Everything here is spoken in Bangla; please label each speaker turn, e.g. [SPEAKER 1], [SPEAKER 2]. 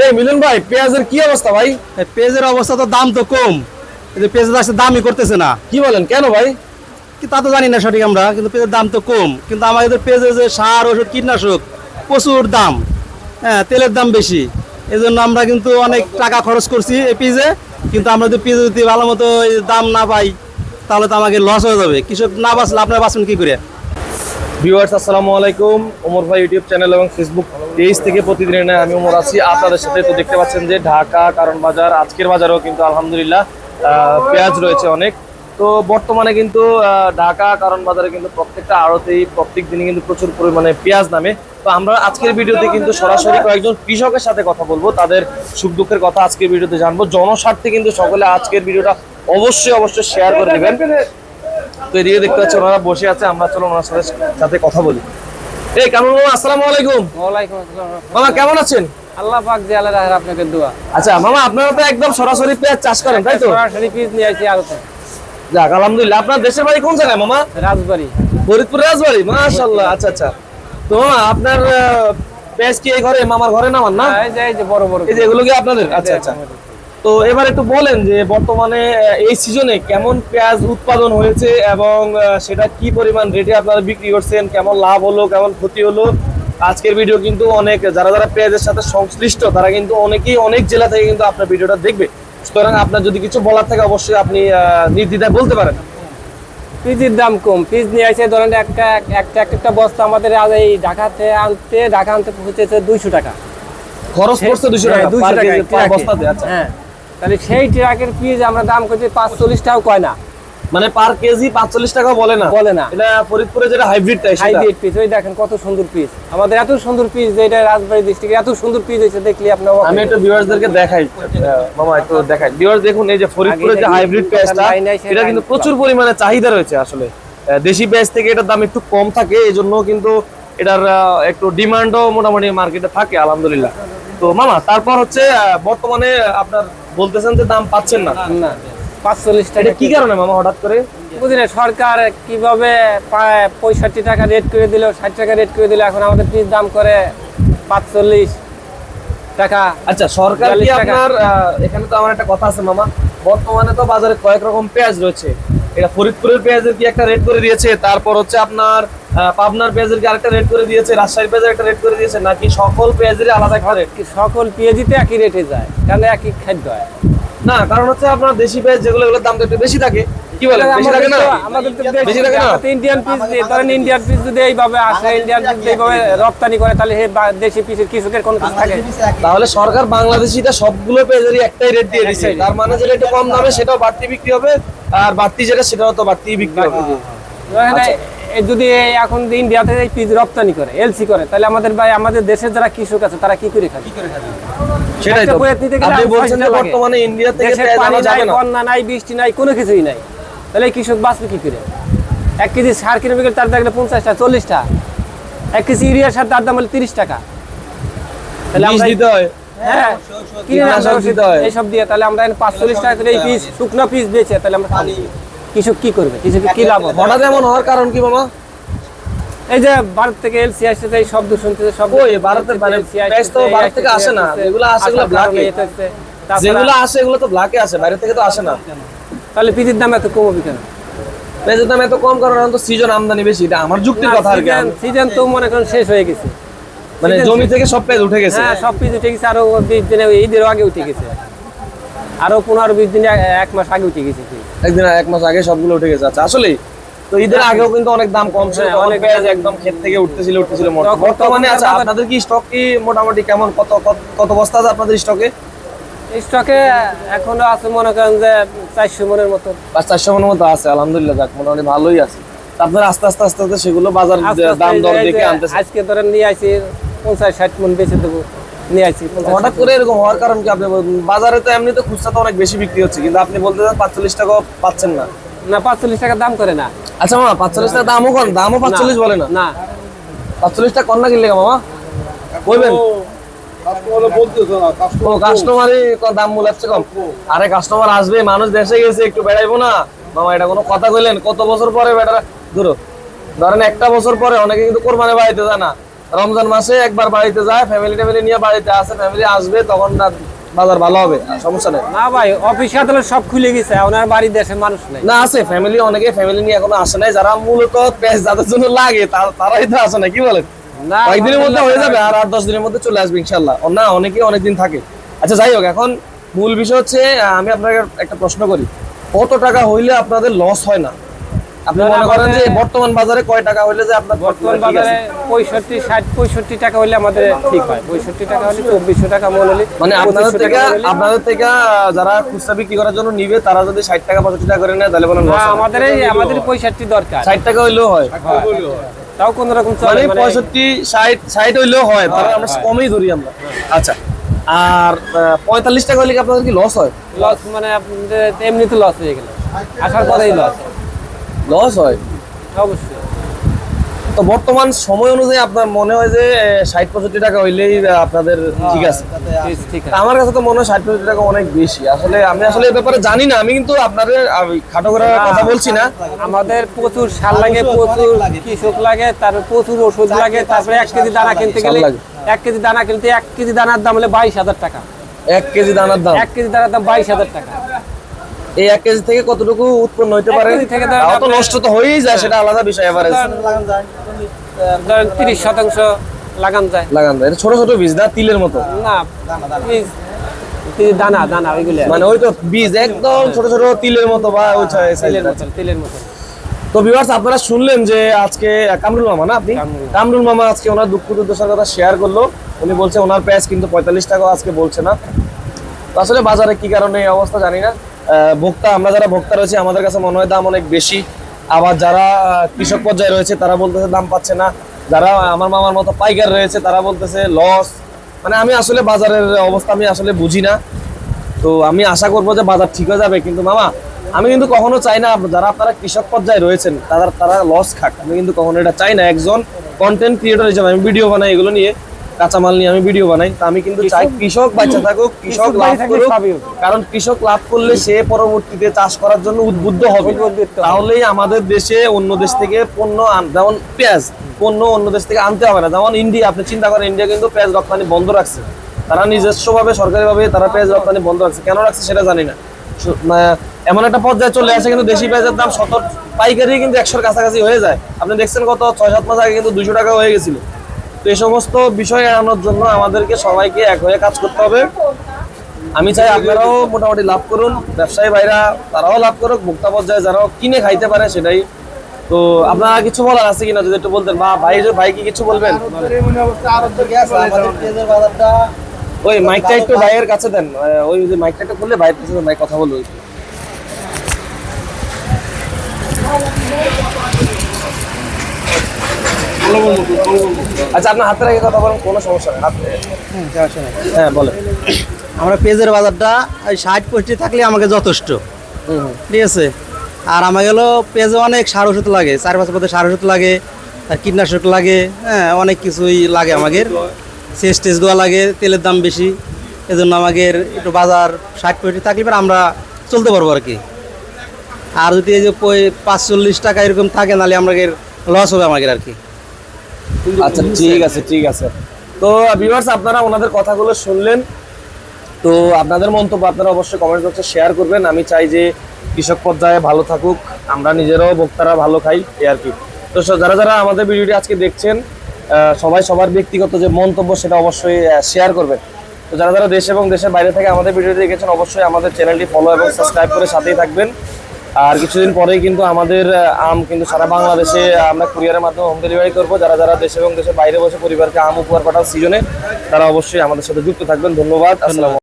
[SPEAKER 1] এই মিলন ভাই পেঁয়াজের কি অবস্থা ভাই?
[SPEAKER 2] পেঁয়াজের অবস্থা তো দাম তো কম। কিন্তু পেঁয়াজের আসলে দামই করতেছে না।
[SPEAKER 1] কি বলেন কেন ভাই?
[SPEAKER 2] কি তা তো জানি না সঠিক আমরা কিন্তু পেঁয়াজের দাম তো কম। কিন্তু আমাদের পেঁয়াজের যে সার ওষুধ কীটনাশক প্রচুর দাম। হ্যাঁ তেলের দাম বেশি। এই জন্য আমরা কিন্তু অনেক টাকা খরচ করছি এই পেঁয়াজে। কিন্তু আমরা যদি পেঁয়াজে যদি ভালো মতো দাম না পাই তাহলে তো আমাকে লস হয়ে যাবে। কৃষক না বাঁচলে আপনারা বাঁচবেন কি করে?
[SPEAKER 1] ভিউয়ার্স আসসালামু আলাইকুম। ওমর ভাই ইউটিউব চ্যানেল এবং ফেসবুক পেজ থেকে প্রতিদিনের ন্যায় আমি ওমর আছি। আপনাদের সাথে তো দেখতে পাচ্ছেন যে ঢাকা কারণ বাজার, আজকের বাজারেও কিন্তু আলহামদুলিল্লাহ পেঁয়াজ রয়েছে অনেক। তো বর্তমানে কিন্তু ঢাকা কারণ বাজারে কিন্তু প্রত্যেকটা আড়তেই, প্রত্যেক দিনই কিন্তু প্রচুর পরিমাণে পেঁয়াজ নামে। তো আমরা আজকের ভিডিওতে কিন্তু সরাসরি কয়েকজন কৃষকের সাথে কথা বলব। তাদের সুখ দুঃখের কথা আজকের ভিডিওতে জানব। জনস্বার্থে কিন্তু সকলে আজকের ভিডিওটা অবশ্যই অবশ্যই শেয়ার করে দেবেন তো এদিকে দেখতে পাচ্ছি ওনারা বসে আছে। আমরা চলো ওনার সাথে সাথে কথা বলি। এই কেমন মামা আসসালামু আলাইকুম।
[SPEAKER 3] ওয়ালাইকুম আসসালাম
[SPEAKER 1] মামা কেমন আছেন?
[SPEAKER 3] আল্লাহ পাক যে আল্লাহ আপনাকে দোয়া।
[SPEAKER 1] আচ্ছা মামা আপনারা তো একদম সরাসরি পেঁয়াজ চাষ করেন তাই তো?
[SPEAKER 3] সরাসরি পিস নিয়ে আসি আলোতে
[SPEAKER 1] যাক আলহামদুলিল্লাহ। আপনার দেশের বাড়ি কোন জায়গায় মামা?
[SPEAKER 3] রাজবাড়ি।
[SPEAKER 1] ফরিদপুর রাজবাড়ি মাশাআল্লাহ আচ্ছা আচ্ছা। তো মামা আপনার পেঁয়াজ কি এই ঘরে মামার ঘরে নামান না
[SPEAKER 3] এই যে এই যে বড় বড়
[SPEAKER 1] এই যে এগুলো কি আপনাদের? আচ্ছা আচ্ছা। তো এবার একটু বলেন যে বর্তমানে এই সিজনে কেমন পেঁয়াজ উৎপাদন হয়েছে এবং সেটা কি পরিমাণ রেটে আপনারা বিক্রি করছেন কেমন লাভ হলো কেমন ক্ষতি হলো? আজকের ভিডিও কিন্তু অনেক যারা যারা পেঁয়াজের সাথে সংশ্লিষ্ট তারা কিন্তু অনেকেই অনেক জেলা থেকে কিন্তু আপনার ভিডিওটা দেখবে। সুতরাং আপনার যদি কিছু বলার থাকে অবশ্যই আপনি নির্দ্বিধায় বলতে পারেন।
[SPEAKER 3] পিজির দাম কম। পিজ নিয়ে আসে ধরেন একটা একটা একটা বস্তা আমাদের আজ এই ঢাকাতে আনতে ঢাকা আনতে পৌঁছেছে দুইশো টাকা।
[SPEAKER 1] খরচ পড়ছে দুশো
[SPEAKER 3] হ্যাঁ,
[SPEAKER 1] টাকা
[SPEAKER 3] 200
[SPEAKER 1] per
[SPEAKER 3] টাকা।
[SPEAKER 1] বস্তাতে আচ্ছা।
[SPEAKER 3] হ্যাঁ। তাহলে সেই ট্রাকের পিস আমরা দাম করছি পাঁচচল্লিশ টাকাও কয় না।
[SPEAKER 1] মানে পার কেজি পাঁচচল্লিশ টাকা বলে না?
[SPEAKER 3] বলে না।
[SPEAKER 1] এটা ফরিদপুরে যেটা হাইব্রিডটা
[SPEAKER 3] হাইব্রিড পিস ওই দেখেন কত সুন্দর পিস আমাদের এত সুন্দর পিস যে এটা রাজবাড়ি ডিস্ট্রিক্টে এত সুন্দর পিস হয়েছে দেখলে আপনার
[SPEAKER 1] আমি একটু ভিউয়ার্সদেরকে দেখাই। মামা একটু দেখাই। ভিউয়ার্স দেখুন এই যে ফরিদপুরের যে হাইব্রিড পেঁয়াজটা এটা কিন্তু প্রচুর পরিমাণে চাহিদা রয়েছে আসলে। দেশি পেঁয়াজ থেকে এটার দাম একটু কম থাকে এই জন্য কিন্তু এটার একটু ডিমান্ডও মোটামুটি মার্কেটে থাকে আলহামদুলিল্লাহ। তো মামা তারপর হচ্ছে বর্তমানে আপনার বলতেছেন যে দাম পাচ্ছেন না।
[SPEAKER 3] না পাঁচচল্লিশ টাকা
[SPEAKER 1] কি কারণে মামা হঠাৎ করে?
[SPEAKER 3] বুঝি না সরকার কীভাবে পঁয়ষট্টি টাকা রেট করে দিল ষাট টাকা রেট করে দিল এখন আমাদের পিস দাম করে পাঁচচল্লিশ টাকা
[SPEAKER 1] আচ্ছা সরকার কি আপনার এখানে তো আমার একটা কথা আছে মামা। বর্তমানে তো বাজারে কয়েক রকম পেঁয়াজ রয়েছে। এটা ফরিদপুরের পেঁয়াজের কি একটা রেট করে দিয়েছে? তারপর হচ্ছে আপনার পাবনার পেঁয়াজের কি আরেকটা রেট করে দিয়েছে? রাজশাহীর পেঁয়াজের একটা রেট করে দিয়েছে? নাকি সকল পেঁয়াজের আলাদা একটা রেট
[SPEAKER 3] কি সকল পেঁয়াজিতে একই রেটে যায় কারণ একই খাদ্য হয়?
[SPEAKER 1] না কারণ হচ্ছে আপনার দেশি পেঁয়াজ যেগুলো এগুলোর দামটা একটু বেশি থাকে। কি বলেন? বেশি থাকে না?
[SPEAKER 3] আমাদের তো
[SPEAKER 1] বেশি থাকে না?
[SPEAKER 3] ইন্ডিয়ান পিস ধরেন ইন্ডিয়ান পিস যদি এইভাবে আসে ইন্ডিয়ান পিস এইভাবে রপ্তানি করে তাহলে হে দেশি পিসের কৃষকের কোনো কিছু থাকে?
[SPEAKER 1] তাহলে সরকার বাংলাদেশিটা সবগুলো পেঁয়াজেরই একটাই রেট দিয়ে দিচ্ছে তার মানে যেটা একটু কম দামে সেটাও বাড়তি বিক্রি হবে আর বাড়তি যেটা সেটাও তো বাড়তি বিক্রি হবে।
[SPEAKER 3] যদি এখন ইন্ডিয়াতে এই পিস রপ্তানি করে এলসি করে তাহলে আমাদের ভাই আমাদের দেশের যারা কৃষক আছে তারা কি করে খাবে?
[SPEAKER 1] সেটাই তো। আপনি বলছেন যে বর্তমানে ইন্ডিয়া থেকে পেঁয়াজ
[SPEAKER 3] পানি
[SPEAKER 1] আনা
[SPEAKER 3] নাই
[SPEAKER 1] যাবে না।
[SPEAKER 3] বন্যা নাই বৃষ্টি নাই কোনো কিছুই নাই। তাহলে এই কৃষক বাঁচবে কি করে? এক কেজি সার কিনে বিকেল তার দেখলে পঞ্চাশ টাকা চল্লিশ টাকা এক কেজি ইউরিয়া সার তার দাম হলো তিরিশ টাকা তাহলে
[SPEAKER 1] দিতে হয়?
[SPEAKER 3] হ্যাঁ
[SPEAKER 1] হয়।
[SPEAKER 3] এইসব দিয়ে। তাহলে আমরা পাঁচচল্লিশ টাকা করে এই পিস শুকনো পিস বেচে তাহলে আমরা। কৃষক কি করবে? কৃষক কি লাভ হবে?
[SPEAKER 1] হঠাৎ এমন হওয়ার কারণ কি মামা?
[SPEAKER 3] এই যে ভারত থেকে এলসি আসছে এই শব্দ শুনতেছে শব্দ
[SPEAKER 1] ওই ভারতের মানে তো ভারত থেকে আসে না। যেগুলো আসে এগুলো ব্ল্যাকে যেগুলো আসে এগুলো তো ব্ল্যাকে আসে বাইরে থেকে তো আসে না।
[SPEAKER 3] তাহলে পিসের দাম এত কমবে কেন?
[SPEAKER 1] পেঁয়াজের দাম এত কম কারণ তো সিজন আমদানি বেশি এটা আমার যুক্তির কথা আর কি।
[SPEAKER 3] সিজন তো মনে করেন শেষ হয়ে গেছে।
[SPEAKER 1] মানে জমি থেকে সব পেঁয়াজ উঠে গেছে।
[SPEAKER 3] হ্যাঁ সব পিস উঠে গেছে আরও বিশ দিনে ঈদের আগে উঠে গেছে। আরও পনেরো বিশ দিনে এক মাস আগে উঠে গেছে।
[SPEAKER 1] একদিন এক মাস আগে সবগুলো উঠে গেছে। আচ্ছা আসলে তো ঈদের আগেও কিন্তু অনেক দাম কম ছিল
[SPEAKER 3] হ্যাঁ, অনেক
[SPEAKER 1] পেঁয়াজ একদম ক্ষেত থেকে উঠতেছিল উঠতেছিল বর্তমানে আচ্ছা আপনাদের কি স্টক কি মোটামুটি কেমন? কত- কত বস্তা আছে আপনাদের স্টকে
[SPEAKER 3] স্টকে এখনও আছে মনে করেন যে চারশো মনের মতো।
[SPEAKER 1] পাঁচ চারশো মনের মতো আছে আলহামদুলিল্লাহ যাক মোটামুটি ভালোই আছে। আপনারা আস্তে আস্তে আস্তে আস্তে সেগুলো বাজার দাম দর দেখে
[SPEAKER 3] যে
[SPEAKER 1] আনতেছে
[SPEAKER 3] আজকে ধরেন নিয়ে আসি পঞ্চাশ ষাট মন বেচে দেবো নিয়ে আসি
[SPEAKER 1] হঠাৎ করে এরকম হওয়ার কারণ কি আপনি বাজারে তো এমনি তো খুচরা তো অনেক বেশি বিক্রি হচ্ছে কিন্তু আপনি বলতে চান পাঁচচল্লিশ টাকা পাচ্ছেন না।
[SPEAKER 3] না পাঁচচল্লিশ টাকা দাম করে না।
[SPEAKER 1] আচ্ছা মামা পাঁচচল্লিশ টাকা দামও কম দামও পাঁচচল্লিশ বলে না?
[SPEAKER 3] না।
[SPEAKER 1] পাঁচচল্লিশ টাকা কম না কিনলে মামা? বলবেন ও কাস্টমারই দাম মূলাচ্ছে কম। আরে কাস্টমার আসবে মানুষ দেশে গেছে একটু বেড়াইবো না। মামা এটা কোনো কথা কইলেন? কত বছর পরে বেটা দূর ধরেন একটা বছর পরে অনেকে কিন্তু কোরবানি বাড়িতে যায় না। রমজান মাসে একবার বাড়িতে যায় ফ্যামিলি ট্যামিলি নিয়ে বাড়িতে আসে ফ্যামিলি আসবে তখন না বাজার ভালো হবে সমস্যা নেই।
[SPEAKER 3] না ভাই অফিস আদালত সব খুলে গেছে ওনার বাড়ির দেশে মানুষ নেই।
[SPEAKER 1] না আছে ফ্যামিলি অনেকে ফ্যামিলি নিয়ে এখনও আসে নাই যারা মূলত পেঁয়াজ যাদের জন্য লাগে তারাই তো আসে না কি বলেন? কয়েকদিনের মধ্যে হয়ে যাবে আর আট দশ দিনের মধ্যে চলে আসবে ইনশাল্লাহ। না অনেকে অনেকদিন থাকে। আচ্ছা যাই হোক এখন মূল বিষয় হচ্ছে আমি আপনাকে একটা প্রশ্ন করি। কত টাকা হইলে আপনাদের লস হয় না? আপনি মনে করেন যে বর্তমান বাজারে কয় টাকা হইলে যে আপনার
[SPEAKER 3] বর্তমান বাজারে পঁয়ষট্টি ষাট পঁয়ষট্টি টাকা হলে আমাদের ঠিক হয়। পঁয়ষট্টি টাকা হলে চব্বিশশো টাকা মন হলে
[SPEAKER 1] মানে আপনাদের থেকে আপনাদের থেকে যারা খুচরা বিক্রি করার জন্য নিবে তারা যদি ষাট টাকা পঁয়ষট্টি টাকা করে নেয় তাহলে বলেন
[SPEAKER 3] আমাদের এই আমাদের পঁয়ষট্টি দরকার।
[SPEAKER 1] ষাট টাকা হইলেও হয়।
[SPEAKER 3] তাও কোন রকম
[SPEAKER 1] মানে
[SPEAKER 3] মানে
[SPEAKER 1] পঁয়ষট্টি ষাট ষাট হইলেও হয় তাহলে আমরা কমই ধরি আমরা। আচ্ছা আর পঁয়তাল্লিশ টাকা হলে কি আপনাদের কি লস হয়?
[SPEAKER 3] লস মানে আপনাদের এমনিতে লস হয়ে গেল। আসার পরেই লস
[SPEAKER 1] লস হয়?
[SPEAKER 3] অবশ্যই।
[SPEAKER 1] তো বর্তমান সময় অনুযায়ী আপনার মনে হয় যে ষাট পঁয়ষট্টি টাকা হইলেই আপনাদের ঠিক আছে।
[SPEAKER 3] ঠিক- আছে।
[SPEAKER 1] আমার কাছে তো মনে হয় ষাট পঁয়ষট্টি টাকা অনেক বেশি। আসলে আমি আসলে এই ব্যাপারে জানি না আমি কিন্তু আপনাদের খাটো করে কথা বলছি না।
[SPEAKER 3] আমাদের প্রচুর সার লাগে প্রচুর কৃষক লাগে তারপর প্রচুর ওষুধ লাগে তারপরে এক কেজি দানা কিনতে গেলে
[SPEAKER 1] লাগে।
[SPEAKER 3] এক কেজি দানা কিনতে এক কেজি দানার দাম হলে বাইশ হাজার টাকা।
[SPEAKER 1] এক কেজি দানার দাম?
[SPEAKER 3] এক কেজি দানার দাম বাইশ হাজার টাকা।
[SPEAKER 1] এই এক কেজি থেকে কতটুকু উৎপন্ন হইতে পারে?
[SPEAKER 3] থেকে
[SPEAKER 1] নষ্ট তো হয়েই যায় সেটা আলাদা বিষয় এভারেজ।
[SPEAKER 3] ধরেন তিরিশ শতাংশ লাগান যায়।
[SPEAKER 1] লাগান যায়। ছোট ছোট বীজ না তিলের মতো?
[SPEAKER 3] না বীজ, দানা দানা ওইগুলো।
[SPEAKER 1] মানে ওই তো বীজ একদম ছোট ছোট তিলের মতো বা ওই
[SPEAKER 3] তেলের। মতন তেলের মতন
[SPEAKER 1] তো ভিউয়ার্স আপনারা শুনলেন যে আজকে কামরুল মামা না আপনি?
[SPEAKER 3] কামরুল।
[SPEAKER 1] মামা আজকে ওনার দুঃখ দুর্দশার কথা শেয়ার করল। উনি বলছে ওনার প্রাইস কিন্তু পঁয়তাল্লিশ টাকা আজকে বলছে না। তো আসলে বাজারে কি কারণে এই অবস্থা জানি না। ভোক্তা আমরা যারা ভোক্তা রয়েছে আমাদের কাছে মনে হয় দাম অনেক বেশি। আবার যারা কৃষক পর্যায়ে রয়েছে, তারা বলতেছে দাম পাচ্ছে না। যারা আমার মামার মতো পাইকার রয়েছে, তারা বলতেছে লস মানে আমি আসলে বাজারের অবস্থা আমি আসলে বুঝি না। তো আমি আশা করব যে বাজার ঠিক হয়ে যাবে। কিন্তু মামা, আমি কিন্তু কখনো চাই না, যারা আপনারা কৃষক পর্যায়ে রয়েছেন, তারা তারা লস খাক। আমি কিন্তু কখনো এটা চাই না। একজন কন্টেন্ট ক্রিয়েটর হিসেবে আমি ভিডিও বানাই এগুলো নিয়ে। কাঁচামাল নিয়ে আমি ভিডিও বানাই। তা আমি কিন্তু চাই কৃষক বাচ্চা থাকুক কৃষক লাভ করুক কারণ কৃষক লাভ করলে সে পরবর্তীতে চাষ করার জন্য উদ্বুদ্ধ হবে। তাহলেই আমাদের দেশে অন্য দেশ থেকে পণ্য যেমন পেঁয়াজ পণ্য অন্য দেশ থেকে আনতে হবে না। যেমন ইন্ডিয়া আপনি চিন্তা করেন ইন্ডিয়া কিন্তু পেঁয়াজ রপ্তানি বন্ধ রাখছে। তারা নিজস্বভাবে সরকারিভাবে তারা পেঁয়াজ রপ্তানি বন্ধ রাখছে। কেন রাখছে সেটা জানি না। এমন একটা পর্যায়ে চলে আসে কিন্তু দেশি পেঁয়াজের দাম শত পাইকারি কিন্তু একশোর কাছাকাছি হয়ে যায়। আপনি দেখছেন কত? ছয় সাত মাস আগে কিন্তু দুশো টাকা হয়ে গেছিল। তো এই সমস্ত বিষয় এড়ানোর জন্য আমাদেরকে সবাইকে এক হয়ে কাজ করতে হবে। আমি চাই আপনারাও মোটামুটি লাভ করুন, ব্যবসায়ী ভাইরা তারাও লাভ করুক ভোক্তা পর্যায়ে যারাও কিনে খাইতে পারে সেটাই। তো আপনারা কিছু বলার আছে কিনা যদি একটু বলতেন? বা ভাই ভাই কি কিছু বলবেন? ওই মাইকটা একটু ভাইয়ের কাছে দেন। ওই যে মাইকটা একটু খুললে ভাইয়ের কাছে ভাই কথা বলব। আচ্ছা আপনার হাতে রেখে কথা বলেন কোনো সমস্যা নেই হাতে হ্যাঁ বলেন।
[SPEAKER 2] আমরা পেঁয়াজের বাজারটা ওই ষাট পঁয়ষট্টি থাকলে আমাকে যথেষ্ট। ঠিক আছে? আর আমার গেলো পেঁয়াজে অনেক সার ওষুধ লাগে চার পাঁচ পথে সার ওষুধ লাগে আর কীটনাশক লাগে হ্যাঁ অনেক কিছুই লাগে আমাদের সেচ টেচ দেওয়া লাগে তেলের দাম বেশি। এজন্য আমাদের একটু বাজার ষাট পঁয়ষট্টি থাকলে পরে আমরা চলতে পারব আর কি। আর যদি এই যে পাঁচচল্লিশ টাকা এরকম থাকে নাহলে আমাদের লস হবে আমাদের আর কি।
[SPEAKER 1] আচ্ছা ঠিক আছে ঠিক আছে। তো ভিউয়ার্স আপনারা ওনাদের কথাগুলো শুনলেন। তো আপনাদের মন্তব্য আপনারা অবশ্যই কমেন্ট বক্সে শেয়ার করবেন। আমি চাই যে কৃষক পর্যায়ে ভালো থাকুক। আমরা নিজেরাও ভোক্তারা ভালো খাই এই আর কি। তো যারা যারা আমাদের ভিডিওটি আজকে দেখছেন সবাই সবার ব্যক্তিগত যে মন্তব্য সেটা অবশ্যই শেয়ার করবেন। তো যারা যারা দেশ এবং দেশের বাইরে থেকে আমাদের ভিডিওটি দেখেছেন অবশ্যই আমাদের চ্যানেলটি ফলো এবং সাবস্ক্রাইব করে সাথেই থাকবেন। আর কিছুদিন পরেই কিন্তু আমাদের আম কিন্তু সারা বাংলাদেশে আমরা কুরিয়ারের মাধ্যমে হোম ডেলিভারি করব। যারা যারা দেশে এবং দেশের বাইরে বসে পরিবারকে আম উপহার পাঠাও সিজনে তারা অবশ্যই আমাদের সাথে যুক্ত থাকবেন। ধন্যবাদ। আসসালাম